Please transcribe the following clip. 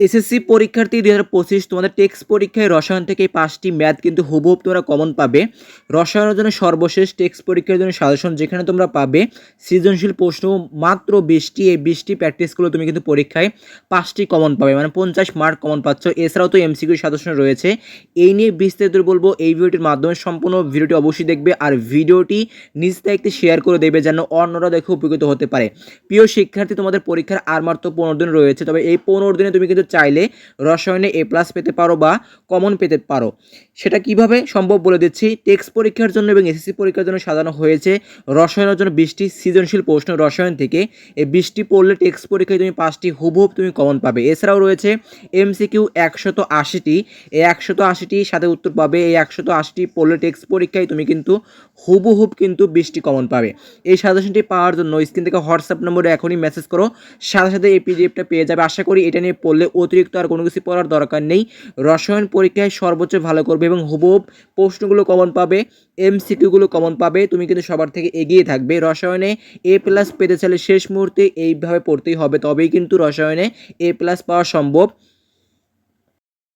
SSC পরীক্ষার্থী দুই হাজার পঁচিশ, তোমাদের টেক্সট পরীক্ষায় রসায়ন থেকে পাঁচটি ম্যাথ কিন্তু হুবহুব তোমরা কমন পাবে। রসায়নের জন্য সর্বশেষ টেক্সট পরীক্ষার জন্য সাজেশন যেখানে তোমরা পাবে সৃজনশীল প্রশ্ন মাত্র বিশটি, এই বিশটি প্র্যাকটিসগুলো তুমি কিন্তু পরীক্ষায় পাঁচটি কমন পাবে। মানে পঞ্চাশ মার্ক কমন পাচ্ছ। এছাড়াও তো এমসিকিউ সাজেশন রয়েছে। এই নিয়ে বিস্তারিত বলব এই ভিডিওটির মাধ্যমে। সম্পূর্ণ ভিডিওটি অবশ্যই দেখবে আর ভিডিওটি নিজ দায়িত্বে শেয়ার করে দেবে যেন অন্যরা দেখে উপকৃত হতে পারে। প্রিয় শিক্ষার্থী, তোমাদের পরীক্ষার আর মাত্র পনেরো দিন রয়েছে। তবে এই পনেরো দিনে তুমি কিন্তু চাইলে রসায়নে এ প্লাস পেতে পারো বা কমন পেতে পারো। সেটা কীভাবে সম্ভব বলে দিচ্ছি? টেক্সট পরীক্ষার জন্য এবং এসএসসি পরীক্ষার জন্য সাজানো হয়েছে। রসায়নের জন্য বিশটি সৃজনশীল প্রশ্ন রসায়ন থেকে। এই বিশটি পড়লে টেক্সট পরীক্ষায় তুমি পাঁচটি হুবহুব তুমি কমন পাবে। এছাড়াও রয়েছে এমসিকিউ একশত আশিটি। এই একশত আশিটি সাথে উত্তর পাবে। এই একশত আশিটি পড়লে টেক্সট পরীক্ষায় তুমি কিন্তু হুবহুব কিন্তু বিশটি কমন পাবে। এই সাজেশনটি পাওয়ার জন্য স্ক্রিন থেকে হোয়াটসঅ্যাপ নম্বরে এখনই মেসেজ করো। সাথে সাথে এই পিডিএফটা পেয়ে যাবে। আশা করি এটা নিয়ে পড়লে অতিরিক্ত আর কোনো কিছু পড়ার দরকার নেই। রসায়ন পরীক্ষায় সর্বোচ্চ ভালো করবে এবং হুবহুব প্রশ্নগুলো কমন পাবে এম এমসিকিউগুলো কমন পাবে, তুমি কিন্তু সবার থেকে এগিয়ে থাকবে। রসায়নে এ প্লাস পেতে চাইলে শেষ মুহূর্তে এইভাবে পড়তেই হবে, তবেই কিন্তু রসায়নে এ প্লাস পাওয়া সম্ভব।